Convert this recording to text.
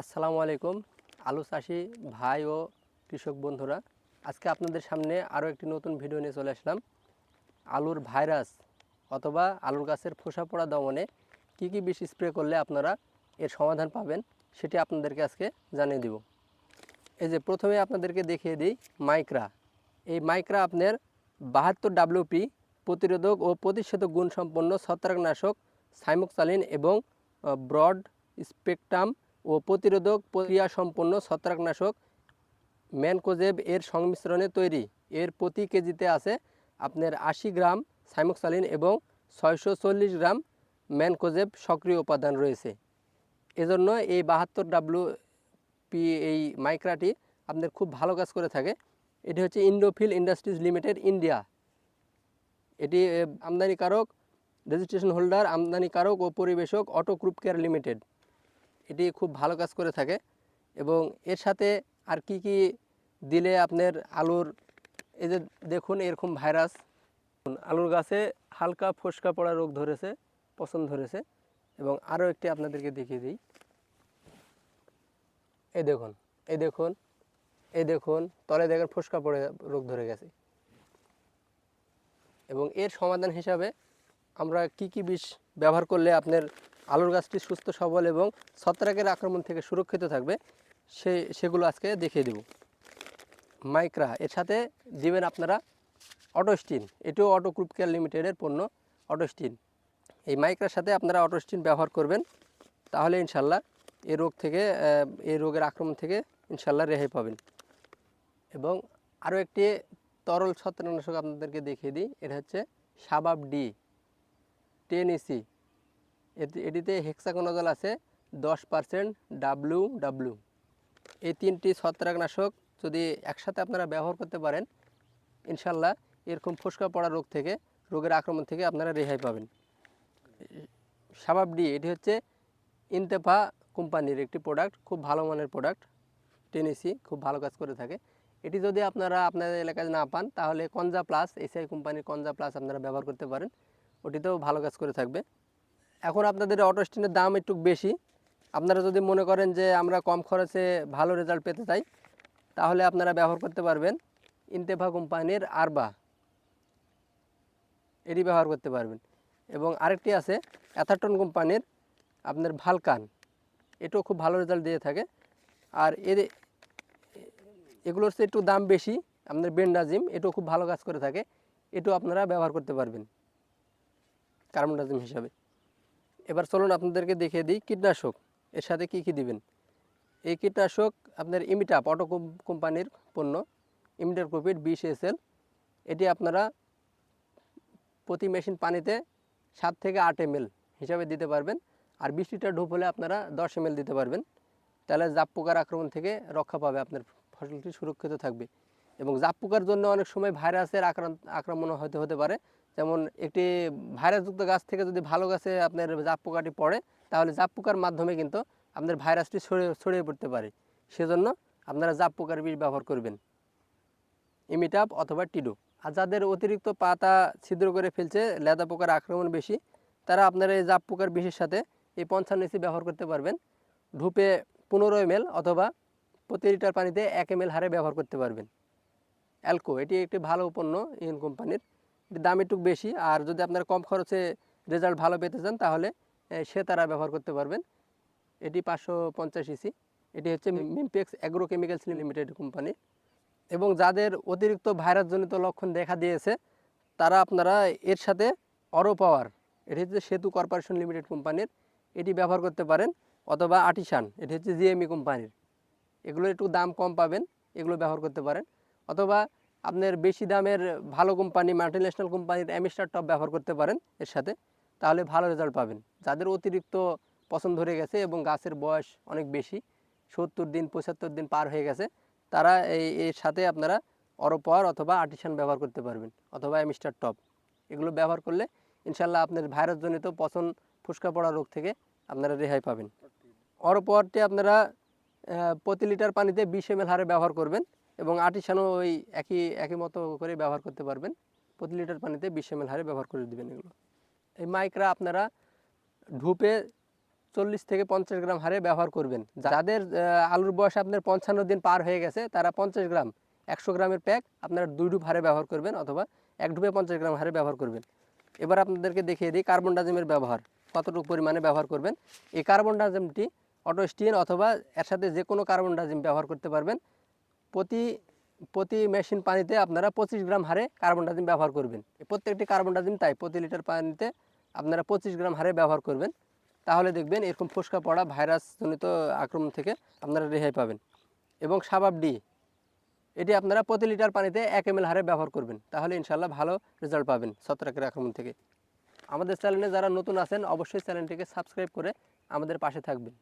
আসসালামু আলাইকুম। আলু চাষি ভাই ও কৃষক বন্ধুরা, আজকে আপনাদের সামনে আরও একটি নতুন ভিডিও নিয়ে চলে আসলাম। আলুর ভাইরাস অথবা আলুর গাছের ফোসা পড়া দমনে কী কী বিষ স্প্রে করলে আপনারা এর সমাধান পাবেন, সেটি আপনাদেরকে আজকে জানিয়ে দিব। এই যে প্রথমে আপনাদেরকে দেখিয়ে দিই মাইক্রা। এই মাইক্রা আপনার বাহাত্তর ডাব্লিউপি প্রতিরোধক ও প্রতিষেধক গুণসম্পন্ন ছত্রাকনাশক সাইমোক্সালিন এবং ব্রড স্পেকট্রাম ও প্রতিরোধক প্রক্রিয়া সম্পন্ন ছত্রাকনাশক ম্যানকোজেব এর সংমিশ্রণে তৈরি। এর প্রতি কেজিতে আছে আপনার আশি গ্রাম সাইমোক্সালিন এবং ছয়শো চল্লিশ গ্রাম ম্যানকোজেব সক্রিয় উপাদান রয়েছে। এজন্য এই বাহাত্তর ডাব্লু পি এই মাইক্রাটি আপনার খুব ভালো কাজ করে থাকে। এটি হচ্ছে ইন্ডোফিল ইন্ডাস্ট্রিজ লিমিটেড ইন্ডিয়া। এটি আমদানিকারক, রেজিস্ট্রেশন হোল্ডার, আমদানিকারক ও পরিবেশক অটো গ্রুপ কেয়ার লিমিটেড। এটি খুব ভালো কাজ করে থাকে এবং এর সাথে আর কি কি দিলে আপনার আলুর, এই যে দেখুন এরকম ভাইরাস। আলুর গাছে হালকা ফোসকা পড়া রোগ ধরেছে, পছন্দ ধরেছে এবং আরও একটি আপনাদেরকে দেখিয়ে দিই। এই দেখুন এই দেখুন এই দেখুন, তলে দেখেন ফোসকা পড়ে, রোগ ধরে গেছে। এবং এর সমাধান হিসাবে আমরা কি কি বিষ ব্যবহার করলে আপনার আলুর গাছটি সুস্থ, সবল এবং ছত্রাকের আক্রমণ থেকে সুরক্ষিত থাকবে, সে, সেগুলো আজকে দেখিয়ে দেব। মাইক্রা, এর সাথে দিবেন আপনারা অটোস্টিন, এটিও অটো গ্রুপ কেয়ার লিমিটেডের পণ্য, অটোস্টিন। এই মাইক্রার সাথে আপনারা অটোস্টিন ব্যবহার করবেন, তাহলে ইনশাল্লাহ এই রোগ থেকে এই রোগের আক্রমণ থেকে ইনশাল্লাহ রেহাই পাবেন। এবং আরও একটি তরল ছত্রাকনাশক আপনাদেরকে দেখিয়ে দিই, এটা হচ্ছে সাবাব ডি, টেন ইসি এটিতে হেক্সাকোনাজল আছে, দশ পার্সেন্ট ডাব্লু ডাব্লু এই তিনটি ছত্রাকনাশক যদি একসাথে আপনারা ব্যবহার করতে পারেন, ইনশাল্লাহ এরকম ফোসকা পড়া রোগ থেকে, রোগের আক্রমণ থেকে আপনারা রেহাই পাবেন। সাবাব ডি, এটি হচ্ছে ইনতেফা কোম্পানির একটি প্রোডাক্ট খুব ভালো মানের প্রোডাক্ট টেনিসি খুব ভালো কাজ করে থাকে। এটি যদি আপনারা আপনাদের এলাকায় না পান, তাহলে কনজা প্লাস এসআই কোম্পানির কনজা প্লাস আপনারা ব্যবহার করতে পারেন। ওটিতেও ভালো কাজ করে থাকবে। এখন আপনাদের অটো স্ট্যান্ডের দাম একটু বেশি। আপনারা যদি মনে করেন যে আমরা কম খরচে ভালো রেজাল্ট পেতে চাই, তাহলে আপনারা ব্যবহার করতে পারবেন ইনতেফা কোম্পানির আরবা। এটি ব্যবহার করতে পারবেন। এবং আরেকটি আছে অ্যাথাটন কোম্পানির আপনার ভালকান। এটাও খুব ভালো রেজাল্ট দিয়ে থাকে। আর এর, এগুলোর চেয়ে একটু দাম বেশি, আপনার বেন্ডাজিম এটাও খুব ভালো কাজ করে থাকে। এটাও আপনারা ব্যবহার করতে পারবেন। কার্বনডাজিম হিসাবে। এবার চলুন আপনাদেরকে দেখিয়ে দিই কীটনাশক, এর সাথে কি কি দিবেন। এই কীটনাশক আপনার ইমিটাপ অটো কোম্পানির পণ্য ইমিটার প্রফিট বিশ এসএল এটি আপনারা প্রতি মেশিন পানিতে সাত থেকে আট এম হিসাবে দিতে পারবেন, আর বিশ লিটার ঢোপ হলে আপনারা দশ এম দিতে পারবেন। তাহলে জাপ পোকার আক্রমণ থেকে রক্ষা পাবে আপনার ফসলটি সুরক্ষিত থাকবে। এবং জাপ পোকার জন্য অনেক সময় ভাইরাসের আক্রান্ত আক্রমণ হতে হতে পারে। যেমন একটি ভাইরাসযুক্ত গাছ থেকে যদি ভালো গাছে আপনার জাপ পোকাটি পড়ে, তাহলে জাপ পোকার মাধ্যমে কিন্তু আপনার ভাইরাসটি ছড়িয়ে ছড়িয়ে পড়তে পারে। সেজন্য আপনারা জাপ পোকার বিষ ব্যবহার করবেন। ইমিটাপ অথবা টিডো। আর যাদের অতিরিক্ত পাতা ছিদ্র করে ফেলছে, লেদা পোকার আক্রমণ বেশি, তারা আপনারা এই জাপ পোকার বিষের সাথে এই পঞ্চান্ন এসি ব্যবহার করতে পারবেন। ধূপে পনেরো এম অথবা প্রতি লিটার পানিতে এক এম হারে ব্যবহার করতে পারবেন। অ্যালকো, এটি একটি ভালো পণ্য ইন কোম্পানির। দাম একটু বেশি আর যদি আপনারা কম খরচে রেজাল্ট ভালো পেতে চান তাহলে সে তারা ব্যবহার করতে পারবেন। এটি পাঁচশো পঞ্চাশ ইসি এটি হচ্ছে Mimpex agro chemicals limited company. এবং যাদের অতিরিক্ত ভাইরাসজনিত লক্ষণ দেখা দিয়েছে তারা আপনারা এর সাথে অরো পাওয়ার এটি হচ্ছে সেতু কর্পোরেশন লিমিটেড কোম্পানির এটি ব্যবহার করতে পারেন অথবা আর্টিসান এটি হচ্ছে জিএমই কোম্পানির। এগুলো একটু দাম কম পাবেন এগুলো ব্যবহার করতে পারেন। অথবা আপনার বেশি দামের ভালো কোম্পানি মাল্টিন্যাশনাল কোম্পানির অ্যামিস্টার টপ ব্যবহার করতে পারেন এর সাথে, তাহলে ভালো রেজাল্ট পাবেন। যাদের অতিরিক্ত পছন্দ ধরে গেছে এবং গাছের বয়স অনেক বেশি, সত্তর দিন, পঁচাত্তর দিন পার হয়ে গেছে, তারা এই, এর সাথে আপনারা অরোপার অথবা আর্টিসান ব্যবহার করতে পারবেন, অথবা অ্যামিস্টার টপ এগুলো ব্যবহার করলে ইনশাল্লাহ আপনার ভাইরাসজনিত পচন, ফুসকা পড়া রোগ থেকে আপনারা রেহাই পাবেন। অরোপারটি আপনারা প্রতি লিটার পানিতে বিশ এম হারে ব্যবহার করবেন এবং আর্টিসানও ওই একই একই মতো করে ব্যবহার করতে পারবেন। প্রতি লিটার পানিতে বিশ এম হারে ব্যবহার করে দেবেন এগুলো। এই মাইকরা আপনারা ধূপে চল্লিশ থেকে পঞ্চাশ গ্রাম হারে ব্যবহার করবেন। যাদের আলুর বয়স আপনার পঞ্চান্ন দিন পার হয়ে গেছে, তারা পঞ্চাশ গ্রাম, একশো গ্রামের প্যাক আপনারা দুই ডুব হারে ব্যবহার করবেন অথবা এক ডুবে পঞ্চাশ গ্রাম হারে ব্যবহার করবেন। এবার আপনাদেরকে দেখিয়ে দিই কার্বন ডাজিমের ব্যবহার, কতটুকু পরিমাণে ব্যবহার করবেন। এই কার্বন ডাজিমটি অটোস্টিন অথবা এর সাথে যে কোনো কার্বন ডাজিম ব্যবহার করতে পারবেন। প্রতি প্রতি মেশিন পানিতে আপনারা পঁচিশ গ্রাম হারে কার্বন ডাজিম ব্যবহার করবেন। প্রত্যেকটি কার্বন ডাজিম তাই, প্রতি লিটার পানিতে আপনারা পঁচিশ গ্রাম হারে ব্যবহার করবেন। তাহলে দেখবেন এরকম ফোসকা পড়া ভাইরাসজনিত আক্রমণ থেকে আপনারা রেহাই পাবেন। এবং সাবাব ডি, এটি আপনারা প্রতি লিটার পানিতে এক এম হারে ব্যবহার করবেন। তাহলে ইনশাল্লাহ ভালো রেজাল্ট পাবেন ছত্রাকের আক্রমণ থেকে। আমাদের চ্যানেলে যারা নতুন আছেন, অবশ্যই চ্যানেলটিকে সাবস্ক্রাইব করে আমাদের পাশে থাকবেন।